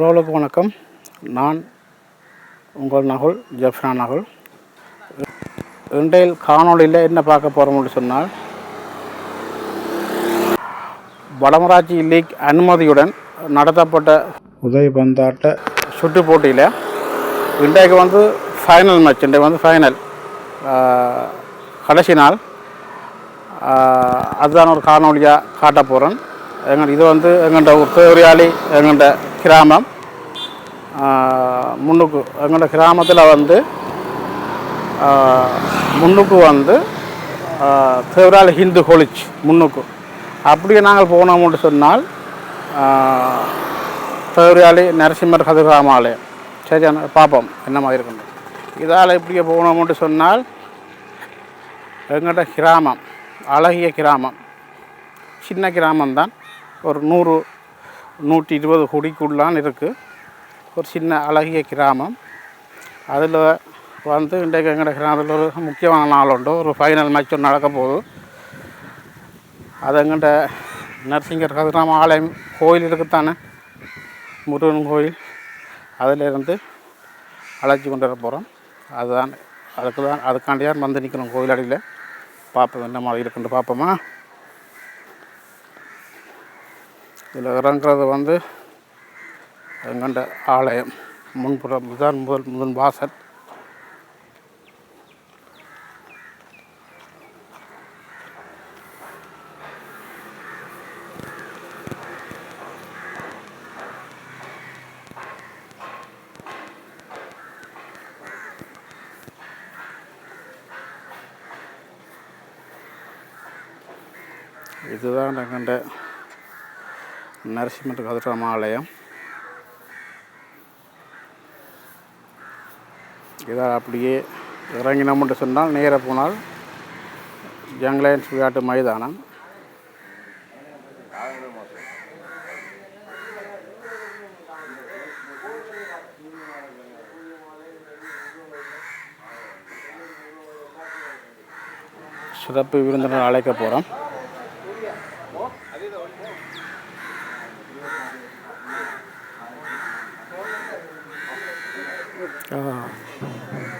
உறவுகளுக்கு வணக்கம். நான் உங்கள் நகுல் ஜெஃப்னா நகுல். இன்றைய காணொளியில் என்ன பார்க்க போகிறோம்னு சொன்னால் வடமராட்சி லீக் அனுமதியுடன் நடத்தப்பட்ட உதவி பந்தாட்ட சுற்று போட்டியில் இன்றைக்கு வந்து ஃபைனல் மேட்ச் இன்றைக்கு வந்து ஃபைனல் கடைசி நாள். அதுதான் ஒரு காணொலியாக காட்ட போகிறேன் எங்கள் இது வந்து எங்கள்கிட்ட ஒரு தேவரியாளி எங்கள்கிட்ட கிராமம். முன்னுக்கு எங்கள்கிட்ட கிராமத்தில் வந்து முன்னுக்கு வந்து தேவரால் ஹிந்து காலேஜ் முன்னுக்கு. அப்படியே நாங்கள் போனோம்னு சொன்னால் தேவராளி நரசிம்மர் கதிர்காமாலயம் சரி பார்ப்போம் என்ன மாதிரி இருக்குன்னு. இதால் இப்படியே போனோம்னு சொன்னால் எங்கள்கிட்ட கிராமம் அழகிய கிராமம். சின்ன கிராமம்தான். ஒரு நூறு நூற்றி இருபது குடிக்குள்ளான் இருக்குது ஒரு சின்ன அழகிய கிராமம். அதில் வந்து இன்றைக்கு எங்களோட கிராமத்தில் ஒரு முக்கியமான நாள் உண்டு. ஒரு ஃபைனல் மேட்ச் ஒன்று நடக்க போகுது. அது எங்கள்கிட்ட நரசிங்கர் கதிராம ஆலயம் கோயில் இருக்குத்தானே? முருகன் கோயில். அதிலிருந்து அழைச்சி கொண்டு வர போகிறோம் அதுதான் அதுக்கு தான் அதுக்காண்டியார் வந்து நிற்கணும் கோயில் அடியில். பார்ப்போம் என்ன மாதிரி இருக்குன்னு பார்ப்போமா? இதில் இறங்குறது வந்து எங்கண்ட ஆலயம். முன்புறம் இதுதான் முதல் முதல் வாசல். இதுதான் எங்கண்ட நரசிம்மர் கதிராம ஆலயம் இதை அப்படியே இறங்கினோம்னு சொன்னால் நேராக போனால் ஜங்லைன்ஸ் விளையாட்டு மைதானம். சிறப்பு விருந்தினர் அழைக்க போகிறோம் ハハハハ!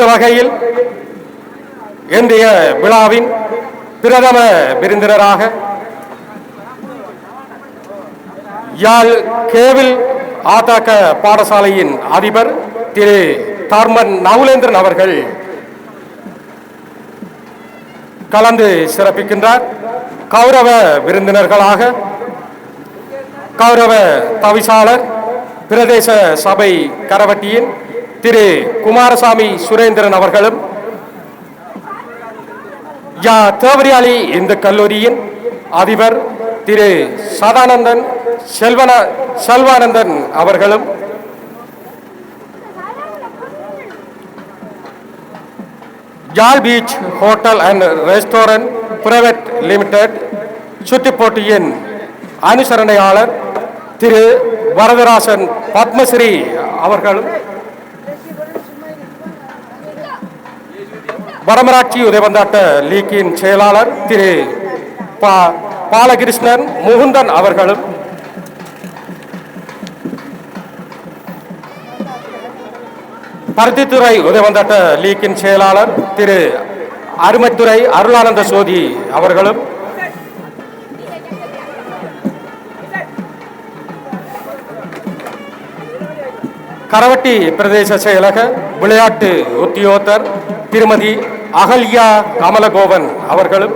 அந்த வகையில் இன்றைய விழாவின் பிரதம விருந்தினராக யாழ் கேவில் ஆதாக்க பாடசாலையின் அதிபர் திரு தார்மன் நவுலேந்திரன் அவர்கள் கலந்து சிறப்பிக்கின்றார். கௌரவ விருந்தினர்களாக கௌரவ தவிசாளர் பிரதேச சபை கரவட்டியின் திரு குமாரசாமி சுரேந்திரன் அவர்களும் யா தேவரியாளி இந்த கல்லூரியின் அதிபர் திரு சதானந்தன் செல்வன செல்வானந்தன் அவர்களும் Jal beach hotel and restaurant private limited சுற்றுப்போட்டியின் அனுசரணையாளர் திரு வரதராசன் பத்மஸ்ரீ அவர்களும் வடமராட்சி உதயவந்தாட்ட லீக்கின் செயலாளர் திரு பா பாலகிருஷ்ணன் முகுந்தன் அவர்களும் பருத்தித்துறை உதயவந்தாட்ட லீக்கின் செயலாளர் திரு அருமைத்துறை அருளானந்த சோதி அவர்களும் கரவட்டி பிரதேச செயலக விளையாட்டு உத்தியோகத்தர் திருமதி அகல்யா கமலகோவன் அவர்களும்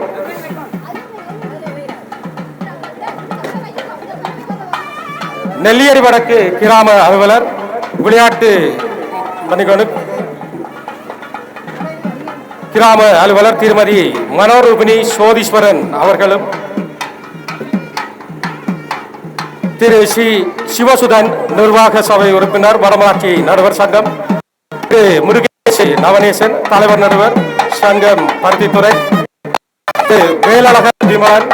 நெல்லியடி வடக்கு கிராம அலுவலர் விளையாட்டு மணிகனு கிராம அலுவலர் திருமதி மனோரூபிணி சோதீஸ்வரன் அவர்களும் திரு சி சிவசுதன் நிர்வாக சபை உறுப்பினர் வடமாட்சி நடுவர் சங்கம் திரு முருகேஷ் நவநேசன் தலைவர் நடுவர் சங்கம் பருத்தித்துறை. திரு விமலன்.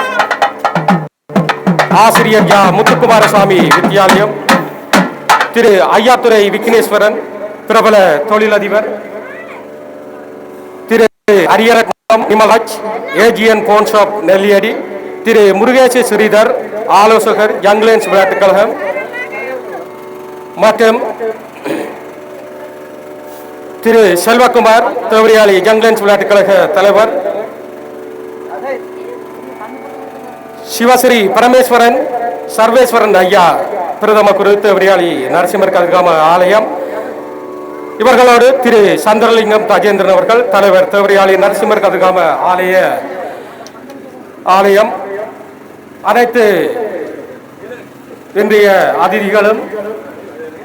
ஆசிரியர் யா முத்துக்குமாரசாமி வித்யாலயம். திரு ஐயாத்துறை விக்னேஸ்வரன் பிரபல தொழிலதிபர். Thiru Ariyaratnam Nimalaj AGN phone shop Nelliyadi. Thiru Murugesa Sridhar ஆலோசகர் யங்லேன்ஸ் விளையாட்டுக் கழகம். மற்றும் திரு செல்வகுமார் தேவரியாளி யங்லேன்ஸ் விளையாட்டுக் கழக தலைவர். சிவஸ்ரீ பரமேஸ்வரன் சர்வேஸ்வரன் ஐயா பிரதம குரு தேவரியாளி நரசிம்மர் கதிர்காம ஆலயம். இவர்களோடு திரு சந்திரலிங்கம் ராஜேந்திரன் அவர்கள் தலைவர் தேவரியாளி நரசிம்மர் கதிர்காம ஆலய ஆலயம். அனைத்து இன்றைய அதிதிகளும்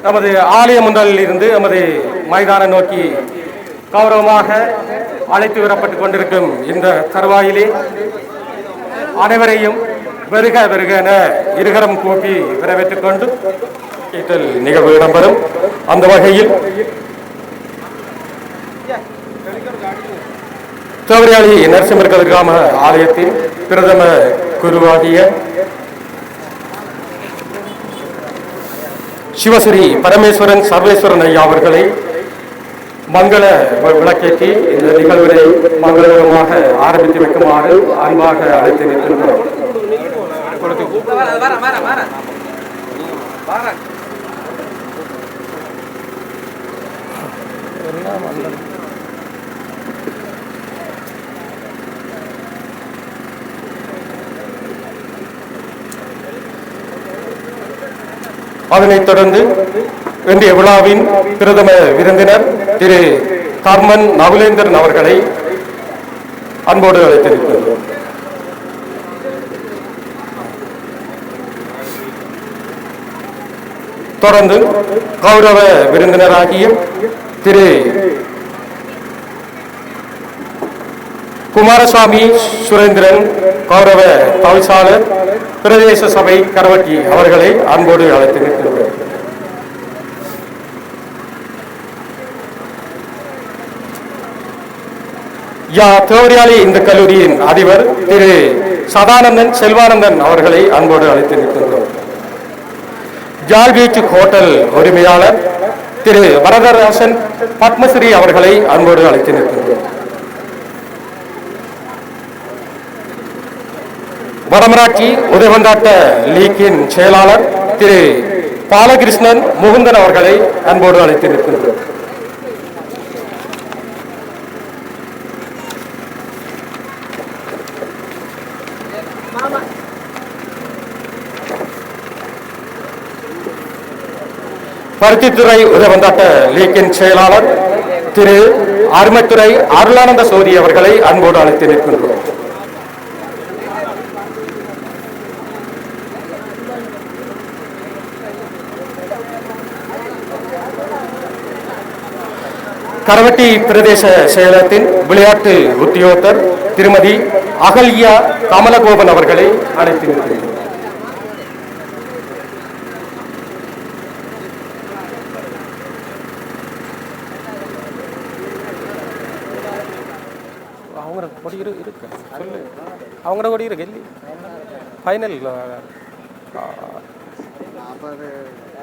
நமது ஆலய முதலில் இருந்து நமது மைதானம் நோக்கி கௌரவமாக அழைத்து வரப்பட்டு கொண்டிருக்கும் இந்த தருவாயிலே அனைவரையும் வருக வருக என இருகரம் கூப்பி வரவேற்றுக் கொண்டு நிகழ்வு இடம்பெறும். அந்த வகையில் தேவரியாளி நரசிம்மர் கிராம ஆலயத்தின் பிரதம குருவாகிய சிவஸ்ரீ பரமேஸ்வரன் சர்வேஸ்வரன் ஐயா அவர்களை மங்கள விளக்கேற்றி இந்த நிகழ்வினை மங்களகரமாக ஆரம்பித்து வைக்குமாறு அன்பாக அழைத்து நிற்கின்றோம். அதனைத் தொடர்ந்து இன்றைய விழாவின் பிரதம விருந்தினர் திரு கர்மன் நகுலேந்திரன் அவர்களை அன்போடு அழைத்திருக்கின்றோம் தொடர்ந்து கௌரவ விருந்தினராகிய திரு குமாரசாமி சுரேந்திரன் கௌரவ தவிசாளர் பிரதேச சபை கரவட்டி அவர்களை அன்போடு அழைத்து நிற்கின்றோம். யா தேவரியாளி இந்த கல்லூரியின் அதிபர் திரு சதானந்தன் செல்வானந்தன் அவர்களை அன்போடு அழைத்து நிற்கின்றோம். ஜால் பீச் ஹோட்டல் உரிமையாளர் திரு வரதராசன் பத்மஸ்ரீ அவர்களை அன்போடு அழைத்து நிற்கின்றோம். வடமராட்சி உதயவந்தாட்ட லீக்கின் செயலாளர் திரு பாலகிருஷ்ணன் முகுந்தன் அவர்களை அன்போடு அழைத்து நிற்கின்றோம் பருத்தித்துறை உதவந்தாட்ட லீக்கின் செயலாளர் திரு அருமத்துறை அருளானந்த சோதி அவர்களை அன்போடு அழைத்து நிற்கின்றோம் கரவட்டி பிரதேச செயலகத்தின் விளையாட்டு உத்தியோகத்தர் திருமதி அகல்யா கமலகோபன் அவர்களை அழைத்து நிற்கிறேன். கொடி இரு இருக்கு. சொல்லு. அவங்களோட கொடி இருக்கு. இல்லை ஃபைனல்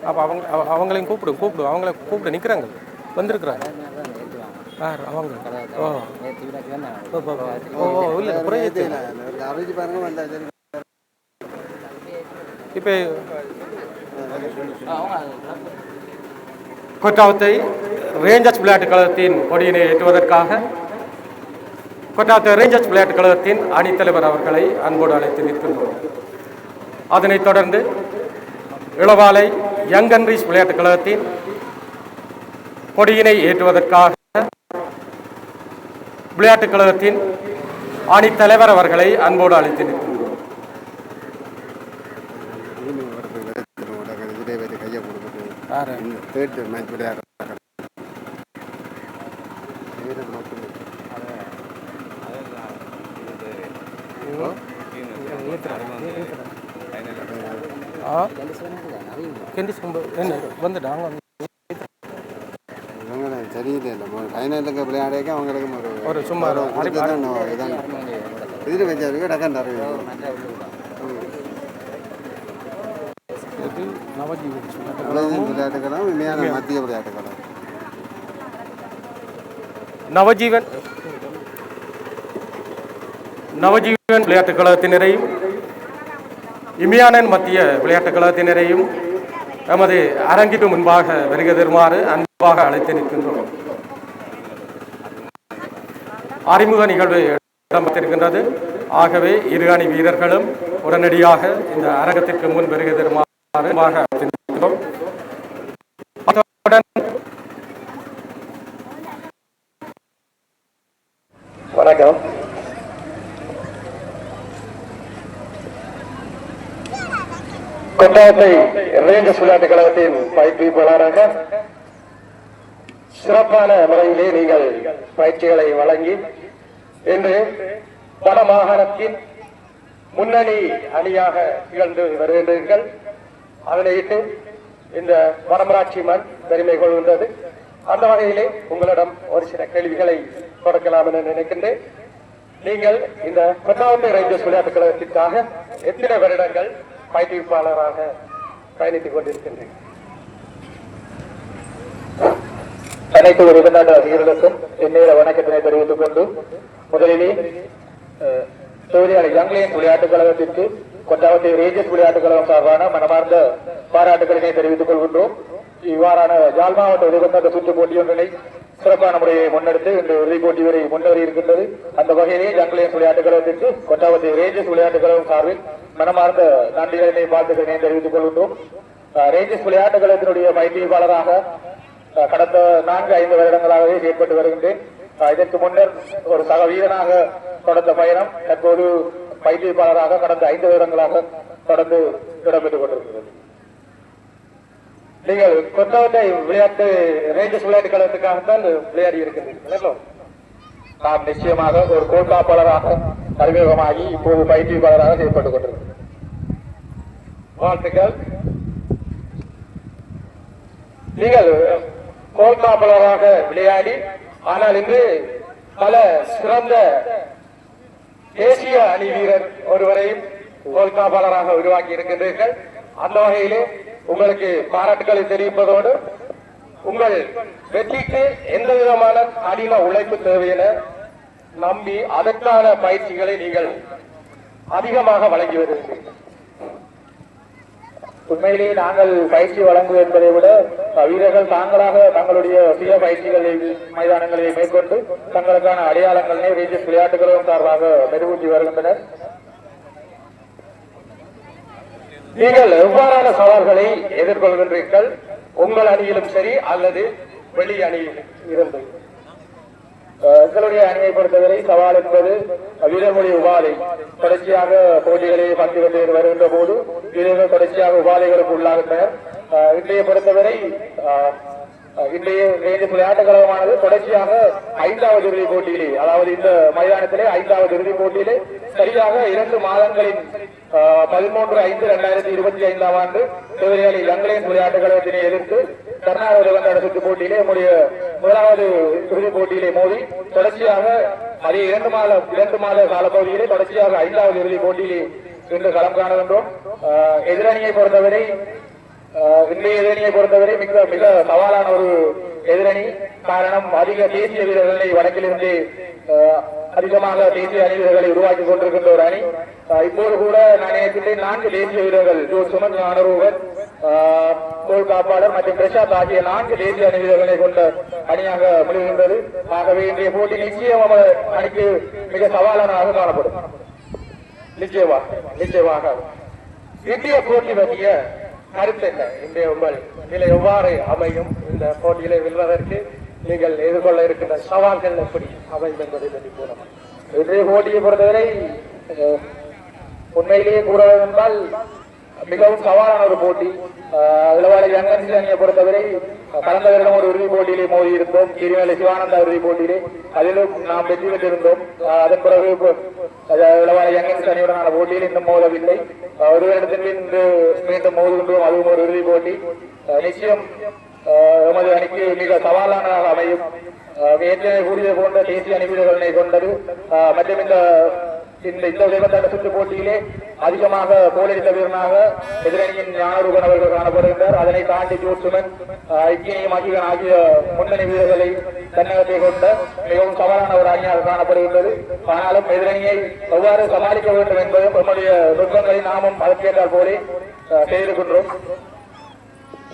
அப்போ அவங்க அவங்களையும் கூப்பிடு கூப்பிடு. அவங்கள கூப்பிட்டு நிற்கிறாங்க வந்திருக்கிறாங்க யார் ஓ. ஓ இல்லை புறையது இப்போ கொட்டாவத்தை ரேஞ்சர்ஸ் விளையாட்டு கழகத்தின் கொடியினை ஏற்றுவதற்காக கொட்டாவத்தை ரேஞ்சர்ஸ் விளையாட்டு கழகத்தின் அணித்தலைவர் அவர்களை அன்போடு அழைத்து நிற்கின்றோம். அதனைத் தொடர்ந்து இளவாலை யங் அன்ரீஸ் விளையாட்டுக் கழகத்தின் கொடியினை ஏற்றுவதற்காக விளையாட்டுக் கழகத்தின் ஆணித்தலைவர் அவர்களை அன்போடு அழைத்து நிற்கின்றோம். வந்துடா இவங்களுக்கு தெரியல நம்ம ஃபைனலுக்கு விளையாடக்க அவங்களுக்கும் ஒரு ஒரு சும்மா இதான் இதில் வச்சவருக்கு டக்கம் தரவே விளையாட்டுக்கலாம் உண்மையான மத்திய விளையாட்டுக்கலாம் நவஜீவன். நவஜீவன் விளையாட்டுக் கழகத்தினரையும் இமியானன் மத்திய விளையாட்டுக் கழகத்தினரையும் நமது அரங்கிற்கு முன்பாக வருக தருமாறு அன்பாக அழைத்து நிற்கின்றோம். அறிமுக நிகழ்வு இடம்பெற்றிருக்கின்றது. ஆகவே இரு அணி வீரர்களும் உடனடியாக இந்த அரங்கத்திற்கு முன் வருகை தருமாறு வணக்கம். கொட்டாயத்தை ரேஞ்சர்ஸ் விளையாட்டு கழகத்தின் பயிற்றுவிப்பாளராக சிறப்பான முறையிலே நீங்கள் பயிற்சிகளை வழங்கி இன்று வட மாகாணத்தின் முன்னணி அணியாக திகழ்ந்து வருகின்றீர்கள். அதனையிட்டு இந்த வடமராட்சி மண் பெருமை கொள்கின்றது. அந்த வகையிலே உங்களிடம் ஒரு சில கேள்விகளை கொடுக்கலாம் என நினைக்கின்றேன். நீங்கள் இந்த கொட்டாவட்டை ரேஞ்சர்ஸ் விளையாட்டுக் கழகத்திற்காக எத்தனை வருடங்கள் பயிற்றுவிப்பாளராக பயணித்துக் கொண்டிருக்கின்றேன். அனைத்து உறுப்பினர் அதிகாரிகளுக்கும் என்னேற வணக்கத்தினை தெரிவித்துக் கொண்டு முதலிலே தொழிலாளி சூரியாலை யங்லேன் விளையாட்டுக் கழகத்திற்கு கொட்டாவத்தை ரேஞ்சர்ஸ் விளையாட்டுக் கழகம் சார்பான மனமார்ந்த பாராட்டுகளினை தெரிவித்துக் கொள்கின்றோம். இவ்வாறான ஜால் மாவட்ட உதவிந்த சுற்று போட்டியொன்றினை சிறப்பான முறையை முன்னெடுத்து இன்று இறுதிப் போட்டி வரை முன்னேறி இருக்கின்றது அந்த வகையிலே ஜங்லேன் விளையாட்டுக் கழகத்திற்கு கொட்டாவத்தை ரேஞ்சர்ஸ் விளையாட்டுக் கழகம் சார்பில் மனமார்ந்த நன்றிகளினை வாழ்த்துக்களினை தெரிவித்துக் கொள்கின்றோம். ரேஞ்சஸ் ரேஞ்சர்ஸ் விளையாட்டுக் கழகத்தினுடைய பயிற்சியாளராக கடந்த நான்கு ஐந்து வருடங்களாகவே செயல்பட்டு வருகின்றேன். இதற்கு முன்னர் ஒரு சக வீரனாக தொடர்ந்த பயணம் தற்போது பயிற்சியாளராக கடந்த ஐந்து வருடங்களாக தொடர்ந்து இடம்பெற்றுக் கொண்டிருக்கிறது. நீங்கள் கொத்தவட்டை விளையாட்டு ரேஞ்சஸ் விளையாட்டு கழகத்துக்காகத்தான் விளையாடி இருக்கிறீர்கள் நாம் நிச்சயமாக ஒரு கோல்காப்பாளராக அறிமுகமாகி இப்போது பயிற்றுவிப்பாளராக செயல்பட்டுக் கொண்டிருக்கிறோம். வாழ்த்துக்கள். நீங்கள் கோல்காப்பலராக விளையாடி ஆனால் இன்று பல சிறந்த தேசிய அணி வீரர் ஒருவரையும் கோல்காப்பாளராக உருவாக்கி இருக்கின்றீர்கள். அந்த வகையிலே உங்களுக்கு பாராட்டுகளை தெரிவிப்பதோடு உங்கள் வெற்றிக்கு எந்த விதமான கடின உழைப்பு தேவை என நம்பி அதற்கான பயிற்சிகளை நீங்கள் அதிகமாக வழங்கி வருகிறீர்கள். உண்மையிலேயே நாங்கள் பயிற்சி வழங்குவது என்பதை விட வீரர்கள் தாங்களாக தங்களுடைய சுய பயிற்சிகளை மைதானங்களை மேற்கொண்டு தங்களுக்கான அடையாளங்களை ரேஞ்சர்ஸ் விளையாட்டுகளும் சார்பாக மெருகூட்டி வருகின்றனர். நீங்கள் எவ்வாறான சவால்களை எதிர்கொள்கின்றீர்கள்? உங்கள் அணியிலும் சரி அல்லது வெளி அணியில் இருந்து. எங்களுடைய அணியை பொறுத்தவரை சவால் என்பது வீரமொழி உபாதை. தொடர்ச்சியாக போட்டிகளை பங்கு கொண்டு வருகின்ற போது வீரர்கள் தொடர்ச்சியாக உபாதைகளுக்கு உள்ளாகின்றனர். இன்றைய பொறுத்தவரை இன்றைய இன்றைய கழகமானது தொடர்ச்சியாக ஐந்தாவது இறுதி போட்டியிலே அதாவது இந்த மைதானத்திலே ஐந்தாவது இறுதிப் போட்டியிலே சரியாக இரண்டு மாதங்களின் பதிமூன்று ஐந்து இரண்டாயிரத்தி இருபத்தி ஐந்தாம் ஆண்டு சிவரியாலி லங்கலேன் விளையாட்டுக் கழகத்தினை எதிர்த்து கர்நாடக வந்தாட சுற்று போட்டியிலே நம்முடைய முதலாவது இறுதிப் போட்டியிலே மோதி தொடர்ச்சியாக அதே இரண்டு மாத இரண்டு மாத காலப்பகுதியிலே தொடர்ச்சியாக ஐந்தாவது இறுதிப் போட்டியிலே இன்று களம் காணுகின்றோம். எதிரணியை பொறுத்தவரை இன்றைய எதிரணியை பொறுத்தவரை மிக மிக சவாலான ஒரு எதிரணி. காரணம் அதிக தேசிய வீரர்களை வடக்கிலிருந்து அதிகமாக தேசிய அணி வீரர்களை உருவாக்கி கொண்டிருக்கின்ற ஒரு அணி. இப்போது கூட நான் நான்கு தேசிய வீரர்கள். ஜோ சுமன் ஞானரூபன் ஆஹ், கோல் காப்பாளர் மற்றும் பிரசாத் ஆகிய நான்கு தேசிய அணி வீரர்களை கொண்ட அணியாக முடிகின்றது. ஆகவே இன்றைய போட்டி நிச்சயம் அணிக்கு மிக சவாலானதாக காணப்படும். நிச்சயமாக நிச்சயமாக. இந்திய போட்டி பற்றிய கருத்து என்ன? இன்றைய உங்கள் நிலை எவ்வாறு அமையும்? இந்த போட்டியிலே வெல்வதற்கு நீங்கள் எதிர்கொள்ள இருக்கின்ற சவால்கள் எப்படி அமையும் என்பதை பற்றி கூறலாம். இன்றைய போட்டியை பொறுத்தவரை அஹ், உண்மையிலேயே கூறுவதென்றால் மிகவும் சவாலான ஒரு போட்டி. இளவாளி இளவாலை அணியை பொறுத்தவரை அஹ், கடந்த வருடம் ஒரு இறுதி போட்டியிலே மோதி இருந்தோம் கிரிமலை சிவானந்தா இறுதி போட்டியிலே அதிலும் நாம் வெற்றி பெற்றிருந்தோம். அதன் பிறகு இளவாளி அஹ், அணியுடனான போட்டியில் இன்னும் மோதவில்லை. ஒரு வருடத்தில் இன்று மீண்டும் மோதுகின்றோம். அதுவும் ஒரு இறுதி போட்டி. நிச்சயம் எமது அணிக்கு மிக சவாலானதாக அமையும். ஏற்கனவே கூடிய போன்ற தேசிய அணி வீரர்களை கொண்டது மற்றும் இந்த இந்த இந்த சுற்று போட்டியிலே அதிகமாக கோலடித்த வீரனாக எதிரணியின் ஞானரூபன் அவர்கள் காணப்படுகின்றார். அதனை தாண்டி ஜோட்சுமன் ஐக்கியம் ஆகிய ஆகிய முன்னணி வீரர்களை தன்னகத்தை கொண்ட மிகவும் சவாலான ஒரு அணியாக காணப்படுகின்றது. ஆனாலும் எதிரணியை எவ்வாறு சமாளிக்க வேண்டும் என்பதும் நம்முடைய நுட்பங்களை நாமும் அதற்கேற்றால் போலே செய்திருக்கின்றோம்.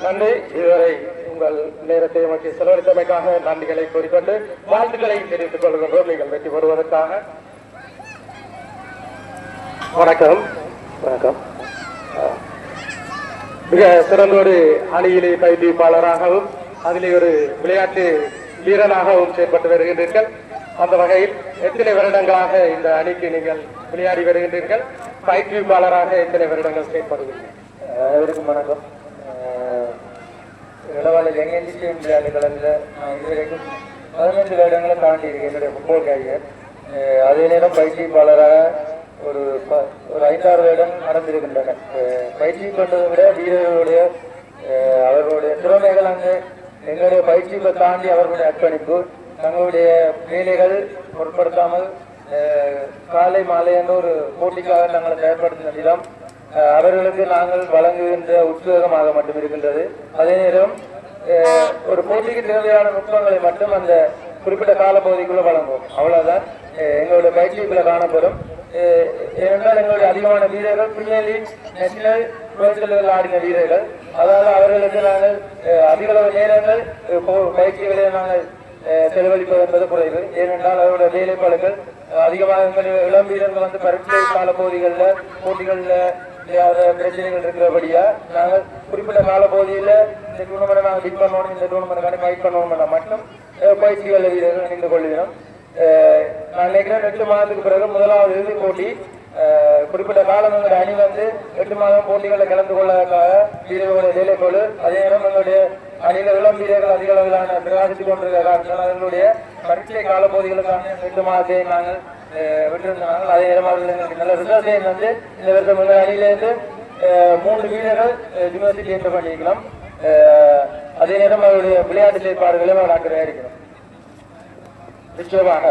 நன்றி. இதுவரை உங்கள் நேரத்தை நமக்கு செலவழித்தமைக்காக நன்றிகளை கூறிக்கொண்டு வாழ்த்துக்களை தெரிவித்துக் கொள்கின்றோம். நீங்கள் வெற்றி பெறுவதற்காக வணக்கம். வணக்கம். மிக சிறந்த ஒரு அணியிலே பயிற்றுவிப்பாளராகவும் அதிலே ஒரு விளையாட்டு வீரனாகவும் செயல்பட்டு வருகின்றீர்கள். அந்த வகையில் எத்தனை வருடங்களாக இந்த அணிக்கு நீங்கள் விளையாடி வருகின்றீர்கள்? பயிற்றுவிப்பாளராக எத்தனை வருடங்கள் செயல்படுவீர்கள் அனைவருக்கும் வணக்கம். இளவாலை எங்கெஞ்சி விளையாட்டு கலந்து நான் இதுவரைக்கும் பதினைந்து வருடங்களை தாண்டி இருக்கேன் என்னுடைய ஃபுட்பால் கேரியர் அதே நேரம் பயிற்சிப்பாளராக ஒரு ப- ஒரு ஐந்தாறு வருடம் நடந்திருக்கின்றன. பயிற்சி கொண்டதை விட வீரர்களுடைய அவர்களுடைய திறமைகள் அங்கு எங்களுடைய பயிற்சியை தாண்டி அவர்களுடைய அர்ப்பணிப்பு தங்களுடைய வேலைகள் பொருட்படுத்தாமல் காலை மாலை என்ற ஒரு போட்டிக்காக நாங்கள் தயார்படுத்தின விதம் அவர்களுக்கு நாங்கள் வழங்குகின்ற உத்வேகமாக மட்டும் இருக்கின்றது. அதே நேரம் ஒரு போட்டிக்கு தேவையான நுட்பங்களை மட்டும் அந்த குறிப்பிட்ட காலப்பகுதிக்குள்ள வழங்குவோம். அவ்வளவுதான். எங்களுடைய பயிற்சிக்குள்ள காணப்படும். அஹ் ஏனென்றால் எங்களுடைய அதிகமான வீரர்கள் பிரீமியர் லீக் நேஷனல் லெவலில் ஆடின வீரர்கள். அதாவது அவர்களுக்கு நாங்கள் அதிகளவு நேரங்கள் பயிற்சிகளை நாங்கள் செலவழிப்பது என்பது குறைவு. ஏனென்றால் அவருடைய வேலைப்பாடுகள் அதிகமாக எங்களுடைய இளம் வீரர்கள் வந்து பரீட்சை காலப்பகுதிகளில் போட்டிகளில் இல்லாத பிரச்சனைகள் இருக்கிறபடியா நாங்கள் குறிப்பிட்ட காலப்பகுதியில் இந்த டூர்னமெண்ட் நாங்கள் வின் பண்ணணும் இந்த டூர்னமெண்ட் ஃபைட் பண்ணணும் மட்டும் பயிற்சிகள் வீரர்கள் இணைந்து கொள்கிறோம். நான் நினைக்கிறேன் எட்டு மாதத்துக்கு பிறகு முதலாவது இறுதி போட்டி குறிப்பிட்ட காலம் எங்களுடைய அணி வந்து எட்டு மாதம் போட்டிகளில் கலந்து கொள்வதற்காக வீரர்களுடைய வேலைப்போடு அதே நேரம் எங்களுடைய அணியில் இளம் வீரர்கள் அதிக அளவிலான பிரகாசித்துக் கொண்டிருக்கிற காரணத்தால் எங்களுடைய பரீட்சை காலப்பகுதிகளுக்கான எட்டு மாதத்தை நாங்கள் விட்டிருந்தாங்க அதே நேரம் அவர்கள் எங்களுக்கு நல்ல ரிசல்ட் வந்து இந்த வருஷம் எங்கள் அணியிலிருந்து மூன்று வீரர்கள் யூனிவர்சிட்டி என்டர் பண்ணியிருக்கலாம் அதே நேரம் அவருடைய விளையாட்டு செயற்பாடுகளையும் நாங்கள் ஆக்கிரமிக்கிறோம் இருக்கிறோம். நிச்சயமாக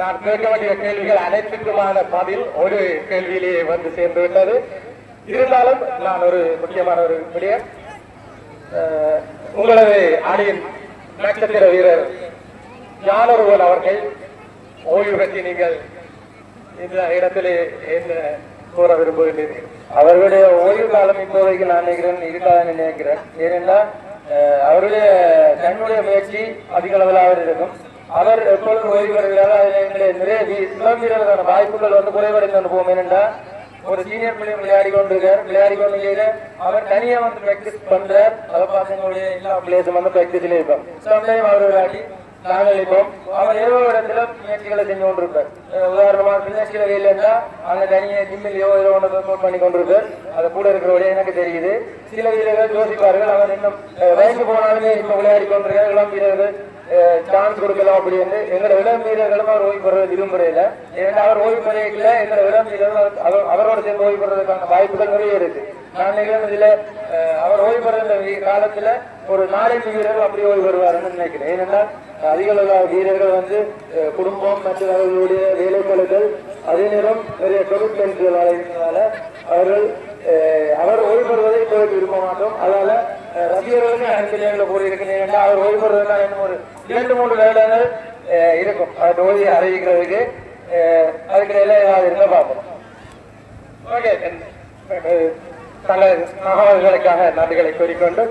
நான் கேட்க வேண்டிய கேள்விகள் அனைத்துக்குமான பதில் ஒரு கேள்வியிலேயே வந்து சேர்ந்து விட்டது. இருந்தாலும் நான் ஒரு முக்கியமான ஒரு விடயம். உங்களது அணியின் நட்சத்திர வீரர் ஞானருவன் அவர்கள் ஓய்வு பற்றி நீங்கள் இந்த இடத்திலே என்ன கூற விரும்புகின்றீர்கள்? அவர்களுடைய ஓய்வு காலம் இப்போதைக்கு நான் நினைக்கிறேன் இருக்காதுன்னு நினைக்கிறேன். ஏனென்றால் அவருடைய தன்னுடைய முயற்சி அதிக அளவில் அவர் இருக்கும் அவர் எப்பொழுதும் ஓய்வு பெறுகிறாரோ நிறைய வாய்ப்புகள் வந்து குறைவடைந்து அனுப்புவோம் போகும் ஏனென்றால் ஒரு சீனியர் பிளேயர் விளையாடி கொண்டிருக்கார். விளையாடி கொண்டிருக்கிற அவர் தனியா வந்து பிராக்டிஸ் பண்றார். அதை பார்த்து எல்லா பிளேஸும் வந்து பிராக்டிஸ்ல இருப்பார் சம்டைம் அவர் விளையாடி நாங்கள் இருப்போம் அவர் ஏதோ இடத்துல முயற்சிகளை செஞ்சு கொண்டிருப்பார். உதாரணமாக உதாரணமா பின்னஸ்கில இருந்தால் இருந்தா அங்க தனியாக ஜிம்மில் ஏதோ ஒன்று ஒர்க் பண்ணி கொண்டிருப்பார். அது கூட இருக்கிறவடைய எனக்கு தெரியுது. சில வீரர்கள் யோசிப்பார்கள் அவர் இன்னும் வயசு போனாலுமே இன்னும் விளையாடி கொண்டிருக்கார் இளம் வீரர்கள் சான்ஸ் கொடுக்கலாம் அப்படி என்று எங்களோட இளம் வீரர்களும் அவர் ஓய்வு பெற விரும்புறையில ஏன்னா அவர் ஓய்வு பெறையில எங்களோட இளம் வீரர்கள் அவர் அவரோட சேர்ந்து ஓய்வு பெறதுக்கான வாய்ப்புகள் நிறைய இருக்கு. நான் நிகழ்ந்ததுல அவர் ஓய்வு பெற காலத்துல ஒரு நாலஞ்சு வீரர்கள் அப்படி ஓய்வு பெறுவாருன்னு நினைக்கிறேன். ஏனென்றால் அதிக அளவு வீரர்கள் வந்து குடும்பம் மற்றும் அவர்களுடைய வேலைப்பளுக்கள் அதே நேரம் நிறைய கமிட்மெண்ட்கள் இருக்கிறதால அவர்கள் அவர் ஓய்வு பெறுவதை இப்போதைக்கு விரும்ப மாட்டோம். அதனால அஹ், ரசிகர்களுக்கு அன்பில் கூறி அவர் ஓய்வு பெறுவதெல்லாம் என்ன ஒரு இரண்டு மூன்று வருடங்கள் இருக்கும். அது ஓய்வு அறிவிக்கிறதுக்கு அதுக்கிடையில ஏதாவது இருந்தால் பார்ப்போம். ஓகே நல்ல மகாவர்களுக்காக நன்றிகளை கூறிக்கொண்டு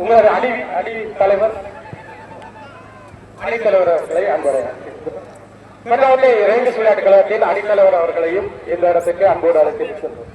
உங்களது அணி அணி தலைவர் அணித்தலைவர் அவர்களை அன்புடைய மற்றவர்களே இரண்டு விளையாட்டு கழகத்தில் அணித்தலைவர் அவர்களையும் இந்த இடத்துக்கு அன்போடு அழைத்து செல்வோம்